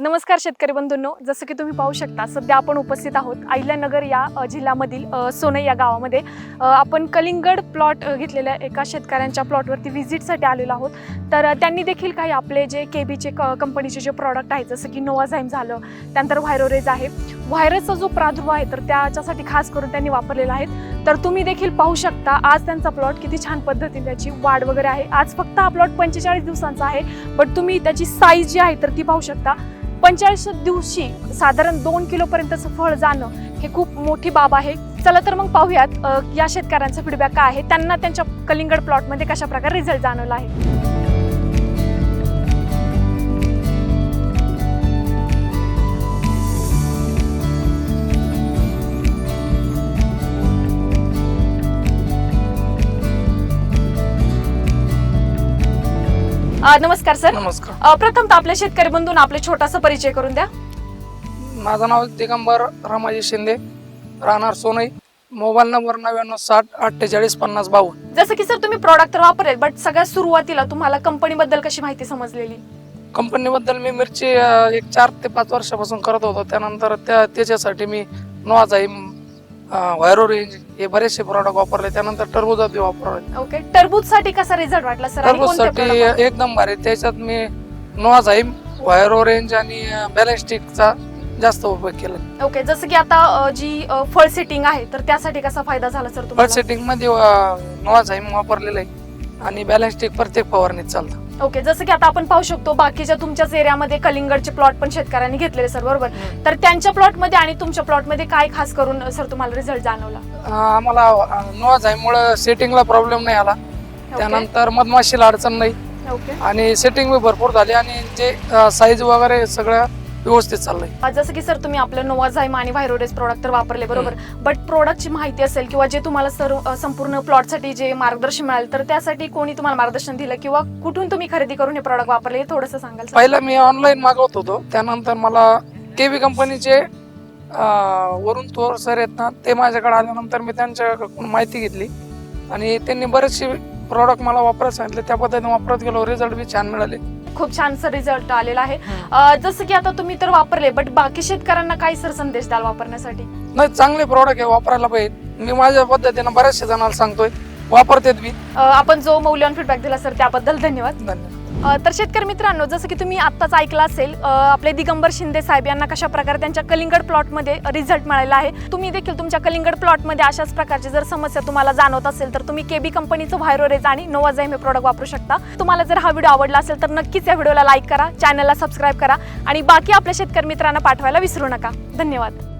नमस्कार शेतकरी बंधूंनो. जसं की तुम्ही पाहू शकता सध्या आपण उपस्थित आहोत अहिल्यानगर या जिल्ह्यामधील अ, सोनई या गावामध्ये. आपण कलिंगड प्लॉट घेतलेल्या एका शेतकऱ्यांच्या प्लॉटवरती व्हिजिटसाठी आलेलो आहोत. तर त्यांनी देखील काही आपले जे के बीचे क कंपनीचे जे प्रॉडक्ट आहेत जसं की नोवाझाईम झालं त्यानंतर व्हायरोरेज आहे. व्हायरसचा जो प्रादुर्भाव आहे तर त्याच्यासाठी खास करून त्यांनी वापरलेला आहे. तर तुम्ही देखील पाहू शकता आज त्यांचा प्लॉट किती छान पद्धतीने त्याची वाढ वगैरे आहे. आज फक्त हा प्लॉट पंचेचाळीस दिवसांचा आहे बट तुम्ही त्याची साईज जी आहे तर ती पाहू शकता. पंचेचाळीस दिवशी साधारण दोन किलो पर्यंतचं फळ जाणं हे खूप मोठी बाब आहे. चला तर मग पाहूयात या शेतकऱ्यांचा फीडबॅक काय आहे. त्यांना त्यांच्या कलिंगड प्लॉटमध्ये कशा प्रकारे रिझल्ट जाणवला आहे. अ, नमस्कार सर. नमस्कार. अ, प्रथमतः आपल्या शेतकरी बंधूंना आपले छोटासा परिचय करून द्या. माझं नाव दिगंबर रमाजी शिंदे राहणार सोनई मोबाईल नंबर नव्याण्णव साठ अठ्ठेचाळीस पन्नास बावन्न. जसं की सर तुम्ही प्रॉडक्ट तर वापरेल बट सगळ्यात सुरुवातीला तुम्हाला कंपनीबद्दल कशी माहिती समजलेली? कंपनीबद्दल मी मिरची अं, एक चार ते पाच वर्षापासून करत होतो. त्यानंतर त्या त्याच्यासाठी मी नोआझाईम व्हायरो रेंज हे बरेचसे प्रॉडक्ट वापरले. त्यानंतर टरबुजा बी वापरले. ओके टरबूजसाठी कसा रिझल्ट वाटला सर? आणि कोणते टरबूजसाठी product वापरले? एकदम भारी त्याच्यात मी नोआझाईम व्हायरो रेंज आणि बॅलेस्टिकचा जास्त उपयोग केला. ओके जसं की आता अ, जी अ, फळ सेटिंग आहे तर त्यासाठी कसा फायदा झाला सर फळ तुम्हाला? सेटिंगमध्ये नोआझाईम वापरलेलं आहे आणि बॅलेस्टिक प्रत्येक फवारणीत चालतं. ओके जसं की आता आपण पाहू शकतो बाकीच्या तुमच्याच एरियामध्ये कलिंगडचे प्लॉट पण शेतकऱ्यांनी घेतलेले सर बरोबर? तर त्यांच्या प्लॉटमध्ये आणि तुमच्या प्लॉटमध्ये काय खास करून सर तुम्हाला रिझल्ट जाणवला? आम्हाला नोआझाईमुळे सेटिंगला प्रॉब्लेम नाही आला. त्यानंतर मधमाशीला अडचण नाही. आणि सेटिंग भरपूर झाली आणि जे साईज वगैरे सगळं व्यवस्थित चाललंय. जसं की सर तुम्ही आपलं नोवाझाईम आणि व्हायरोडेस प्रोडक्ट तर वापरले बरोबर? बट प्रोडक्टची माहिती असेल किंवा जे तुम्हाला सर संपूर्ण प्लॉटसाठी जे मार्गदर्शन मिळालं तर त्यासाठी कोणी तुम्हाला मार्गदर्शन दिलं किंवा कुठून तुम्ही खरेदी करून हे प्रोडक्ट वापरले हे थोडंसं सांगाल सर? पहिलं मी ऑनलाईन मागवत होतो. त्यानंतर मला केवी कंपनीचे वरून थोर सर आहेत ना ते माझ्याकडे आल्यानंतर मी त्यांच्याकडून माहिती घेतली. आणि त्यांनी बरेचसे प्रॉडक्ट मला वापरायला सांगितले. त्या पद्धतीने वापरत गेलो. रिझल्ट बी छान मिळाले. खूप छान सर रिझल्ट आलेला आहे. अ, जसं की आता तुम्ही तर वापरले बट बाकी शेतकऱ्यांना काय सर संदेश द्याल वापरण्यासाठी? नाही चांगले प्रॉडक्ट आहे वापरायला पाहिजे मी माझ्या पद्धतीनं बऱ्याचशा जणांना सांगतोय वापरतेत मी अ, आपण जो मौल्यवान फीडबॅक दिला सर त्याबद्दल धन्यवाद. धन्यवाद. तर शेतकरी मित्रांनो जसं की तुम्ही आत्ताच ऐकलं असेल आपले दिगंबर शिंदे साहेब यांना कशा प्रकारे त्यांच्या कलिंगड प्लॉटमध्ये रिझल्ट मिळाला आहे तुम्ही देखील तुमच्या कलिंगड प्लॉटमध्ये अशाच प्रकारची जर समस्या तुम्हाला जाणवत असेल तर तुम्ही केबी कंपनीचं व्हायरोरेज आणि नोवाझाईम हे प्रोडक्ट वापरू शकता. तुम्हाला जर हा व्हिडिओ आवडला असेल तर नक्कीच या व्हिडिओला लाईक करा चॅनलला सबस्क्राईब करा आणि बाकी आपल्या शेतकरी मित्रांना पाठवायला विसरू नका. धन्यवाद.